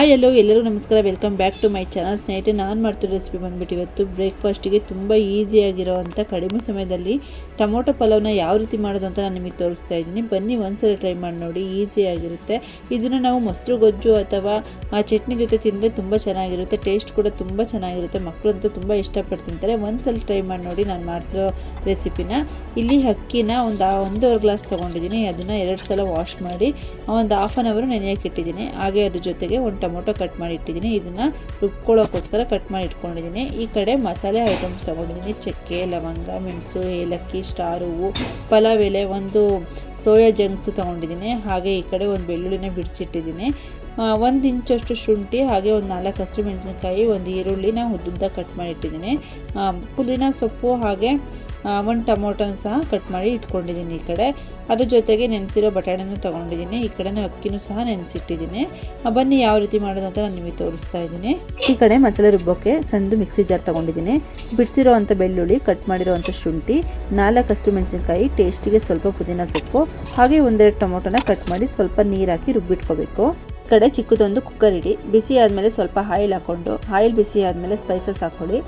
Hi hello ಎಲ್ಲರಿಗೂ ನಮಸ್ಕಾರ. Welcome back to my channel ಸ್ನೇಹಿತರೆ, ನಾನು ಮಾಡ್ತಿರೋ ರೆಸಿಪಿ ಬಂದ್ಬಿಟ್ಟು ಇವತ್ತು ಬ್ರೇಕ್ಫಾಸ್ಟಿಗೆ ತುಂಬ ಈಸಿಯಾಗಿರೋವಂಥ ಕಡಿಮೆ ಸಮಯದಲ್ಲಿ ಟೊಮೊಟೊ ಪಲಾವ್ನ ಯಾವ ರೀತಿ ಮಾಡೋದು ಅಂತ ನಾನು ನಿಮಗೆ ತೋರಿಸ್ತಾ ಇದ್ದೀನಿ. ಬನ್ನಿ ಒಂದ್ಸಲ ಟ್ರೈ ಮಾಡಿ ನೋಡಿ ಈಸಿಯಾಗಿರುತ್ತೆ ಇದನ್ನು ನಾವು ಮೊಸರು, ಗೊಜ್ಜು ಅಥವಾ ಆ ಚಟ್ನಿ ಜೊತೆ ತಿಂದರೆ ತುಂಬ ಚೆನ್ನಾಗಿರುತ್ತೆ. ಟೇಸ್ಟ್ ಕೂಡ ತುಂಬ ಚೆನ್ನಾಗಿರುತ್ತೆ. ಮಕ್ಕಳಂತೂ ತುಂಬ ಇಷ್ಟಪಟ್ಟು ತಿಂತಾರೆ. ಒಂದ್ಸಲ ಟ್ರೈ ಮಾಡಿ ನೋಡಿ ನಾನು ಮಾಡ್ತಿರೋ ರೆಸಿಪಿನ ಇಲ್ಲಿ ಅಕ್ಕಿನ ಒಂದು ಒಂದೂವರೆ ಗ್ಲಾಸ್ ತೊಗೊಂಡಿದ್ದೀನಿ. ಅದನ್ನು ಎರಡು ಸಲ ವಾಶ್ ಮಾಡಿ ಒಂದು ಹಾಫ್ ಆನ್ ಅವರು ನೆನೆಯೋಕೆ ಇಟ್ಟಿದ್ದೀನಿ. ಹಾಗೆ ಅದ್ರ ಜೊತೆಗೆ ಒಂದು ಟೊಮೊಟೊ ಕಟ್ ಮಾಡಿ ಇಟ್ಟಿದ್ದೀನಿ. ಇದನ್ನು ರುಬ್ಕೊಳ್ಳೋಕ್ಕೋಸ್ಕರ ಕಟ್ ಮಾಡಿ ಇಟ್ಕೊಂಡಿದ್ದೀನಿ. ಈ ಕಡೆ ಮಸಾಲೆ ಐಟಮ್ಸ್ ತೊಗೊಂಡಿದ್ದೀನಿ. ಚಕ್ಕೆ, ಲವಂಗ, ಮೆಣಸು, ಏಲಕ್ಕಿ, ಸ್ಟಾರ್, ಹೂವು, ಪಲಾವ್, ಎಲೆ, ಒಂದು ಸೋಯಾ ಜಂಕ್ಸು ತೊಗೊಂಡಿದ್ದೀನಿ. ಹಾಗೆ ಈ ಕಡೆ ಒಂದು ಬೆಳ್ಳುಳ್ಳಿನ ಬಿಡಿಸಿಟ್ಟಿದ್ದೀನಿ. ಒಂದು ಇಂಚಷ್ಟು ಶುಂಠಿ ಹಾಗೆ ಒಂದು ನಾಲ್ಕು ಹಸಿರು ಮೆಣಸಿನ್ಕಾಯಿ, ಒಂದು ಈರುಳ್ಳಿನ ಉದ್ದುದ್ದ ಕಟ್ ಮಾಡಿ ಇಟ್ಟಿದ್ದೀನಿ. ಪುದೀನ ಸೊಪ್ಪು ಹಾಗೆ ಒಂದು ಟೊಮೊಟೊನ ಸಹ ಕಟ್ ಮಾಡಿ ಇಟ್ಕೊಂಡಿದ್ದೀನಿ ಈ ಕಡೆ. ಅದ್ರ ಜೊತೆಗೆ ನೆನೆಸಿರೋ ಬಟಾಣಿನೂ ತೊಗೊಂಡಿದ್ದೀನಿ. ಈ ಕಡೆ ಅಕ್ಕಿನೂ ಸಹ ನೆನೆಸಿಟ್ಟಿದ್ದೀನಿ. ಬನ್ನಿ ಯಾವ ರೀತಿ ಮಾಡೋದು ಅಂತ ನಾನು ನಿಮಗೆ ತೋರಿಸ್ತಾ ಇದ್ದೀನಿ. ಈ ಕಡೆ ಮಸಾಲೆ ರುಬ್ಬೋಕ್ಕೆ ಸಣ್ಣದು ಮಿಕ್ಸಿ ಜಾರ್ ತೊಗೊಂಡಿದ್ದೀನಿ. ಬಿಡಿಸಿರೋ ಅಂಥ ಬೆಳ್ಳುಳ್ಳಿ ಕಟ್ ಮಾಡಿರೋವಂಥ ಶುಂಠಿ, ನಾಲ್ಕು ಹಸಿರು ಮೆಣಸಿನ್ಕಾಯಿ ಟೇಸ್ಟಿಗೆ ಸ್ವಲ್ಪ ಪುದೀನ ಸೊಪ್ಪು, ಹಾಗೆ ಒಂದೆರಡು ಟೊಮೊಟೊನ ಕಟ್ ಮಾಡಿ ಸ್ವಲ್ಪ ನೀರು ಹಾಕಿ ರುಬ್ಬಿಟ್ಕೋಬೇಕು. ಕಡೆ ಚಿಕ್ಕದೊಂದು ಕುಕ್ಕರ್ ಇಡಿ. ಬಿಸಿ ಆದಮೇಲೆ ಸ್ವಲ್ಪ ಆಯಿಲ್ ಹಾಕ್ಕೊಂಡು ಆಯಿಲ್ ಬಿಸಿ ಆದಮೇಲೆ ಸ್ಪೈಸಸ್ ಹಾಕ್ಕೊಳ್ಳಿ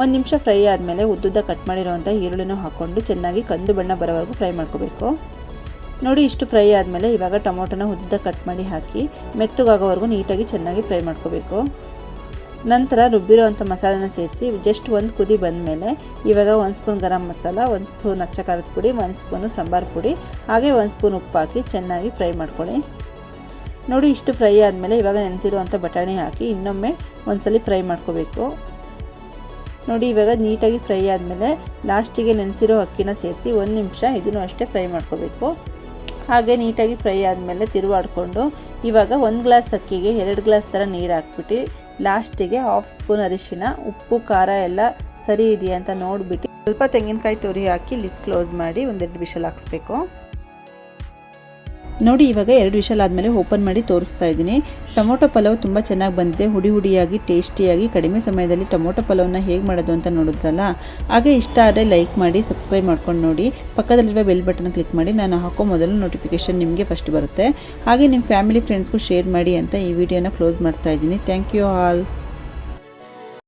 ಒಂದು ನಿಮಿಷ ಫ್ರೈ ಆದಮೇಲೆ ಉದ್ದುದ್ದ ಕಟ್ ಮಾಡಿರೋವಂಥ ಈರುಳ್ಳಿನೂ ಹಾಕ್ಕೊಂಡು ಚೆನ್ನಾಗಿ ಕಂದು ಬಣ್ಣ ಬರೋವರೆಗೂ ಫ್ರೈ ಮಾಡ್ಕೋಬೇಕು. ನೋಡಿ, ಇಷ್ಟು ಫ್ರೈ ಆದಮೇಲೆ ಇವಾಗ ಟೊಮೊಟೊನ ಉದ್ದ ಕಟ್ ಮಾಡಿ ಹಾಕಿ, ಮೆತ್ತಗಾಗೋವರೆಗೂ ನೀಟಾಗಿ ಚೆನ್ನಾಗಿ ಫ್ರೈ ಮಾಡ್ಕೋಬೇಕು. ನಂತರ ರುಬ್ಬಿರೋ ಅಂಥ ಮಸಾಲೆನ ಸೇರಿಸಿ ಜಸ್ಟ್ ಒಂದು ಕುದಿ ಬಂದಮೇಲೆ ಇವಾಗ ಒಂದು ಸ್ಪೂನ್ ಗರಂ ಮಸಾಲ, ಒಂದು ಸ್ಪೂನ್ ಅಚ್ಚ ಖಾರದ ಪುಡಿ, ಒಂದು ಸ್ಪೂನು ಸಾಂಬಾರು ಪುಡಿ, ಹಾಗೆ ಒಂದು ಸ್ಪೂನ್ ಉಪ್ಪು ಹಾಕಿ ಚೆನ್ನಾಗಿ ಫ್ರೈ ಮಾಡ್ಕೊಳ್ಳಿ. ನೋಡಿ, ಇಷ್ಟು ಫ್ರೈ ಆದಮೇಲೆ ಇವಾಗ ನೆನೆಸಿರುವಂಥ ಬಟಾಣಿ ಹಾಕಿ ಇನ್ನೊಮ್ಮೆ ಒಂದ್ಸಲಿ ಫ್ರೈ ಮಾಡ್ಕೋಬೇಕು. ನೋಡಿ, ಇವಾಗ ನೀಟಾಗಿ ಫ್ರೈ ಆದಮೇಲೆ ಲಾಸ್ಟಿಗೆ ನೆನೆಸಿರೋ ಅಕ್ಕಿನ ಸೇರಿಸಿ ಒಂದು ನಿಮಿಷ ಇದನ್ನು ಅಷ್ಟೇ ಫ್ರೈ ಮಾಡ್ಕೋಬೇಕು. ಹಾಗೆ ನೀಟಾಗಿ ಫ್ರೈ ಆದಮೇಲೆ ತಿರುವಾಡಿಕೊಂಡು ಇವಾಗ ಒಂದು ಗ್ಲಾಸ್ ಅಕ್ಕಿಗೆ ಎರಡು ಗ್ಲಾಸ್ ಥರ ನೀರು ಹಾಕ್ಬಿಟ್ಟು ಲಾಸ್ಟಿಗೆ ಹಾಫ್ ಸ್ಪೂನ್ ಅರಿಶಿನ ಉಪ್ಪು, ಖಾರ ಎಲ್ಲ ಸರಿ ಇದೆಯಾ ಅಂತ ನೋಡಿಬಿಟ್ಟು ಸ್ವಲ್ಪ ತೆಂಗಿನಕಾಯಿ ತುರಿ ಹಾಕಿ ಲಿಡ್ ಕ್ಲೋಸ್ ಮಾಡಿ ಒಂದೆರಡು ವಿಷಲ್ ಹಾಕ್ಸ್ಬೇಕು. ನೋಡಿ, ಇವಾಗ ಎರಡು ವಿಷಲ್ ಆದಮೇಲೆ ಓಪನ್ ಮಾಡಿ ತೋರಿಸ್ತಾ ಇದ್ದೀನಿ. ಟೊಮೊಟೊ ಪಲಾವ್ ತುಂಬ ಚೆನ್ನಾಗಿ ಬಂದಿದೆ. ಹುಡಿ ಹುಡಿಯಾಗಿ, ಟೇಸ್ಟಿಯಾಗಿ, ಕಡಿಮೆ ಸಮಯದಲ್ಲಿ ಟೊಮೊಟೊ ಪಲಾವ್ನ ಹೇಗೆ ಮಾಡೋದು ಅಂತ ನೋಡಿದ್ರಲ್ಲ? ಹಾಗೆ ಇಷ್ಟ ಆದರೆ ಲೈಕ್ ಮಾಡಿ, ಸಬ್ಸ್ಕ್ರೈಬ್ ಮಾಡ್ಕೊಂಡು ನೋಡಿ. ಪಕ್ಕದಲ್ಲಿರುವ ಬೆಲ್ ಬಟನ್ ಕ್ಲಿಕ್ ಮಾಡಿ, ನಾನು ಹಾಕೋ ಮೊದಲು ನೋಟಿಫಿಕೇಷನ್ ನಿಮಗೆ ಫಸ್ಟ್ ಬರುತ್ತೆ. ಹಾಗೆ ನಿಮ್ಮ ಫ್ಯಾಮಿಲಿ, ಫ್ರೆಂಡ್ಸ್ಗೂ ಶೇರ್ ಮಾಡಿ ಅಂತ ಈ ವಿಡಿಯೋನ ಕ್ಲೋಸ್ ಮಾಡ್ತಾ ಇದ್ದೀನಿ. Thank you all.